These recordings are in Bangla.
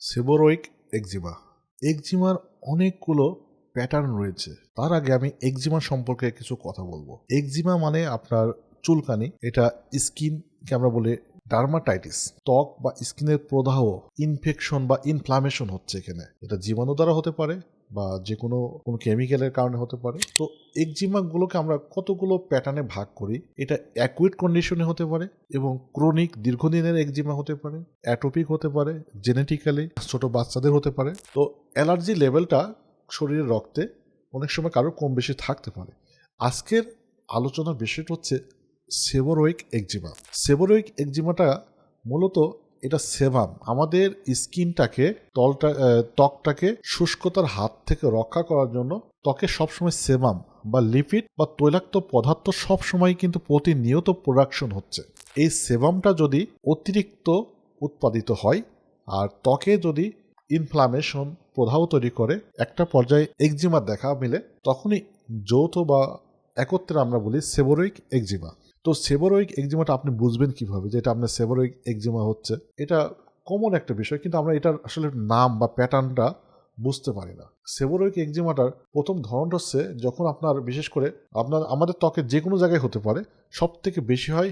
সেবোরোইক একজিমা। একজিমার অনেকগুলো প্যাটার্ন রয়েছে। তার আগে আমি একজিমা সম্পর্কে কিছু কথা বলব। একজিমা মানে আপনার চুলকানি, এটা স্কিনকে আমরা বলি ডার্মাটাইটিস ত্বক বা স্কিনের প্রদাহ ইনফেকশন বা ইনফ্লামেশন হচ্ছে এখানে। এটা জীবাণু দ্বারা হতে পারে বা যে কোনো কোনো কেমিক্যালের কারণে হতে পারে। তো একজিমাগুলোকে আমরা কতগুলো প্যাটার্নে ভাগ করি, এটা অ্যাকুইট কন্ডিশনে হতে পারে এবং ক্রনিক দীর্ঘদিনের একজিমা হতে পারে অ্যাটোপিক হতে পারে জেনেটিক্যালি ছোট বাচ্চাদের হতে পারে। তো অ্যালার্জি লেভেলটা শরীরের রক্তে অনেক সময় কারও কম বেশি থাকতে পারে। আজকের আলোচনার বিষয়টা হচ্ছে সেবোরোইক একজিমা সেবোরোইক একজিমাটা মূলত এটা সেভাম। আমাদের স্কিনটাকে, তলটা ত্বকটাকে শুষ্কতার হাত থেকে রক্ষা করার জন্য ত্বকে সবসময় সেবাম বা লিপিড বা তৈলাক্ত পদার্থ সবসময় কিন্তু প্রতিনিয়ত প্রোডাকশন হচ্ছে। এই সেবামটা যদি অতিরিক্ত উৎপাদিত হয় আর ত্বকে যদি ইনফ্লামেশন প্রদাহ তৈরি করে, একটা পর্যায়ে একজিমা দেখা মিলে, তখনই যৌথ বা একত্রে আমরা বলি সেবোরোইক একজিমা। তো সেবোরোইক একজিমাটা আপনি বুঝবেন কীভাবে? যে এটা আপনার সেবোরোইক একজিমা হচ্ছে। এটা কমন একটা বিষয়, কিন্তু আমরা এটার আসলে নাম বা প্যাটার্নটা বুঝতে পারি না। সেবোরোইক একজিমাটার প্রথম ধরনটা হচ্ছে যখন আপনার, বিশেষ করে আপনার, আমাদের ত্বকের যে কোনো জায়গায় হতে পারে সব থেকে বেশি হয়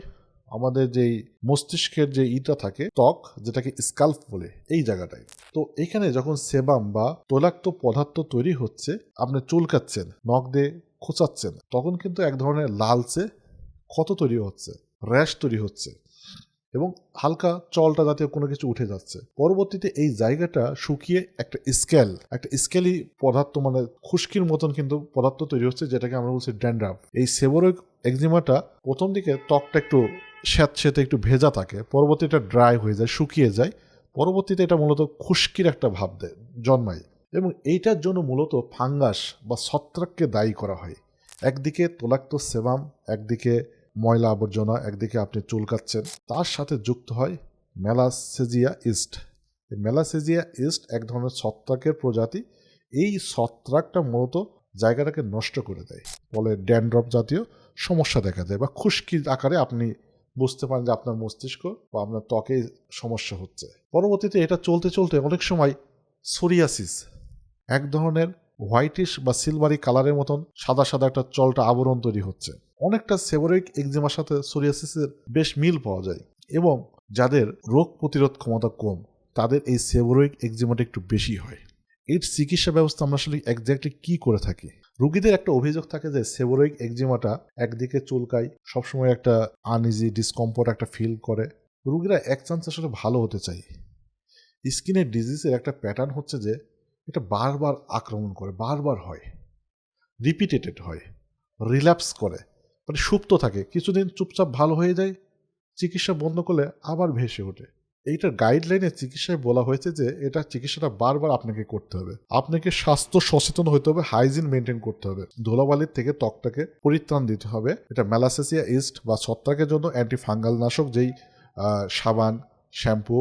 আমাদের যেই মস্তিষ্কের যে ইটা থাকে, ত্বক, যেটাকে স্কাল্প বলে, এই জায়গাটায়। তো এখানে যখন সেবাম বা তৈলাক্ত পদার্থ তৈরি হচ্ছে, আপনি চুলকাচ্ছেন, নখ দিয়ে খোঁচাচ্ছেন, তখন কিন্তু এক ধরনের লালচে ক্ষত তৈরি হচ্ছে, র্যাশ তৈরি হচ্ছে এবং হালকা চলটা জাতীয় কোনো কিছু উঠে যাচ্ছে। পরবর্তীতে এই জায়গাটা শুকিয়ে একটা স্কেল, একটা স্কেলি পদার্থ মানে খুশকির মতন কিন্তু পদার্থ তৈরি হচ্ছে যেটাকে আমরা বলছি ড্যান্ড্রাফ। এই সেবরিক একজিমাটা প্রথম দিকে ত্বকটা একটু স্যাঁতস্যাঁতে একটু ভেজা থাকে, পরবর্তীতে এটা ড্রাই হয়ে যায়, শুকিয়ে যায়। পরবর্তীতে এটা মূলত খুশকির একটা ভাব দেয় জন্মায় এবং এইটার জন্য মূলত ফাঙ্গাস বা ছত্রাককে দায়ী করা হয়। একদিকে তোলাক্ত সেবাম, একদিকে ময়লা আবর্জনা একদিকে আপনি চুলকাচ্ছেন তার সাথে যুক্ত হয় মেলাসেজিয়া ইস্ট। মেলাসেজিয়া ইস্ট এক ধরনের ছত্রাকের প্রজাতি। এই ছত্রাকটা মূলত জায়গাটাকে নষ্ট করে দেয়, ফলে ড্যান্ড্রপ জাতীয় সমস্যা দেখা যায় বা খুশকির আকারে আপনি বুঝতে পারেন যে আপনার মস্তিষ্ক বা আপনার ত্বকে সমস্যা হচ্ছে। পরবর্তীতে এটা চলতে চলতে অনেক সময় সোরিয়াসিস, এক ধরনের হোয়াইটিশ বা সিলভারি কালারের মতন সাদা সাদা একটা চলটা আবরণ তৈরি হচ্ছে। অনেকটা সেবোরিক এক্সিমার সাথে সোরিয়াসিসের বেশ মিল পাওয়া যায় এবং যাদের রোগ প্রতিরোধ ক্ষমতা কম, তাদের এই সেবোরিক এক্সিমাটা একটু বেশি হয়। এর চিকিৎসা ব্যবস্থা আমরা আসলে একজাক্টলি কি করে থাকি? রুগীদের একটা অভিযোগ থাকে যে সেবোরিক এক্সিমাটা একদিকে চুলকায়, সবসময় একটা আনইজি ডিসকমফোর্ট একটা ফিল করে। রুগীরা এক চান্স আসলে ভালো হতে চায়। স্কিনের ডিজিজের একটা প্যাটার্ন হচ্ছে যে এটা বারবার আক্রমণ করে, বারবার হয়। রিপিটেটেড হয় রিল্যাপস করে। মানে সুপ্ত থাকে। কিছুদিন চুপচাপ ভালো হয়ে যায়, চিকিৎসা বন্ধ করলে আবার ভেসে ওঠে। এইটার গাইডলাইনে চিকিৎসায় বলা হয়েছে যে, এটা চিকিৎসাটা বারবার আপনাকে করতে হবে। আপনাকে স্বাস্থ্য সচেতন হতে হবে হাইজিন মেনটেন করতে হবে। ধুলাবালির থেকে ত্বকটাকে পরিত্রাণ দিতে হবে। এটা ম্যালাসেসিয়া ইস্ট বা ছত্রাকের জন্য অ্যান্টি ফাঙ্গাল নাশক, যেই সাবান শ্যাম্পু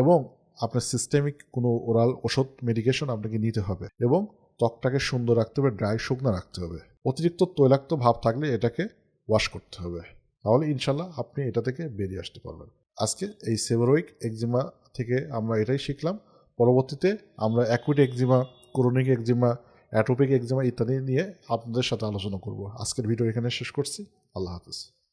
এবং আপনার সিস্টেমিক কোনো ওরাল ওষুধ মেডিকেশন আপনাকে নিতে হবে এবং ত্বকটাকে সুন্দর রাখতে হবে ড্রাই শুকনো রাখতে হবে। অতিরিক্ত তৈলাক্ত ভাব থাকলে এটাকে ওয়াশ করতে হবে। তাহলে ইনশাল্লাহ আপনি এটা থেকে বেরিয়ে আসতে পারবেন। আজকে এই সেভারোইক একজিমা থেকে আমরা এটাই শিখলাম। পরবর্তীতে আমরা acute eczema chronic eczema atopic eczema ইত্যাদি নিয়ে আপনাদের সাথে আলোচনা করব। আজকের ভিডিও এখানে শেষ করছি। আল্লাহ হাফিজ।